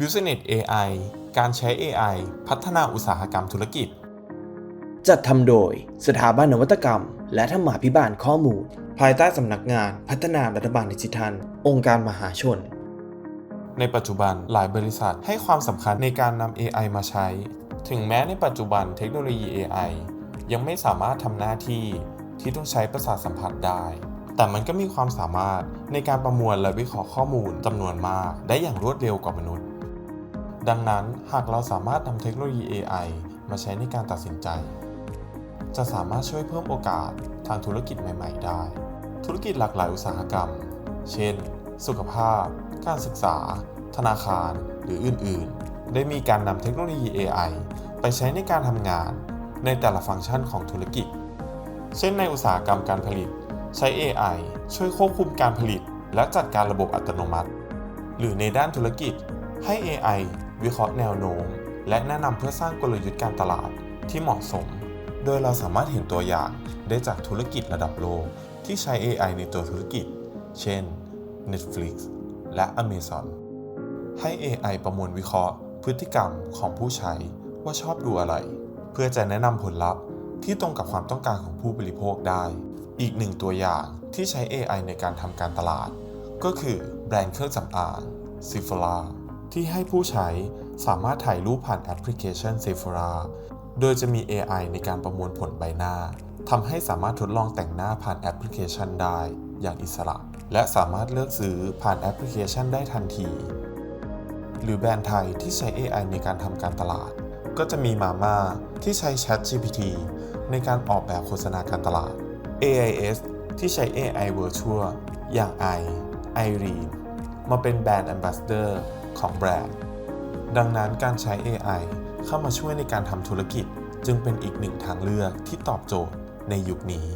Business AI การใช้ AI พัฒนาอุตสาหกรรมธุรกิจ จัดทำโดยสถาบันนวัตกรรม และธรรมาภิบาลข้อมูล ภายใต้สำนักงานพัฒนารัฐบาลดิจิทัล องค์การมหาชน ในปัจจุบันหลายบริษัทให้ความสำคัญในการนำ AI มาใช้ ถึงแม้ในปัจจุบันเทคโนโลยี AI ยังไม่สามารถทำหน้าที่ที่ต้องใช้ประสาทสัมผัสได้ แต่มันก็มีความสามารถในการประมวลและวิเคราะห์ข้อมูลจำนวนมาก ได้อย่างรวดเร็วกว่ามนุษย์ ดังนั้นหากเราสามารถนำเทคโนโลยี AI มาใช้ในการตัดสินใจ จะสามารถช่วยเพิ่มโอกาสทางธุรกิจใหม่ ๆ ได้ ธุรกิจหลากหลายอุตสาหกรรม เช่น สุขภาพ การศึกษา ธนาคาร หรืออื่น ๆ ได้มีการนำเทคโนโลยี AI ไปใช้ในการทำงานในแต่ละฟังก์ชันของธุรกิจ เช่นในอุตสาหกรรมการผลิต ใช้ AI ช่วยควบคุมการผลิต และจัดการระบบอัตโนมัติ หรือในด้านธุรกิจให้ AI วิเคราะห์แนวโน้ม และแนะนำเพื่อสร้างกลยุทธ์การตลาดที่เหมาะสม โดยเราสามารถเห็นตัวอย่างได้จากธุรกิจระดับโลกที่ใช้ AI ในตัวธุรกิจ เช่น Netflix และ Amazon ให้ AI ประมวลวิเคราะห์ พฤติกรรมของผู้ใช้ว่าชอบดูอะไร เพื่อจะแนะนำผลลัพธ์ที่ตรงกับความต้องการของผู้บริโภคได้ อีกหนึ่งตัวอย่างที่ใช้ AI ในการทำการตลาด ก็คือแบรนด์เครื่องสำอาง Sephora ที่ให้ผู้ใช้สามารถถ่ายรูปผ่านแอปพลิเคชัน Sephora โดยจะมี AI ในการประมวลผลใบหน้าทำให้สามารถทดลองแต่งหน้าผ่านแอปพลิเคชันได้อย่างอิสระ และสามารถเลือกซื้อผ่านแอปพลิเคชันได้ทันที หรือแบรนด์ไทยที่ใช้ AI ในการทำการตลาด ก็จะมีมาม่าที่ใช้ ChatGPT ในการออกแบบโฆษณาการตลาด AIS ที่ใช้ AI Virtual อย่าง i Irene มาเป็นแบรนด์ Ambassador ของแบรนด์ ดังนั้นการใช้ AI เข้ามาช่วยในการทำธุรกิจจึงเป็นอีกหนึ่งทางเลือกที่ตอบโจทย์ในยุคนี้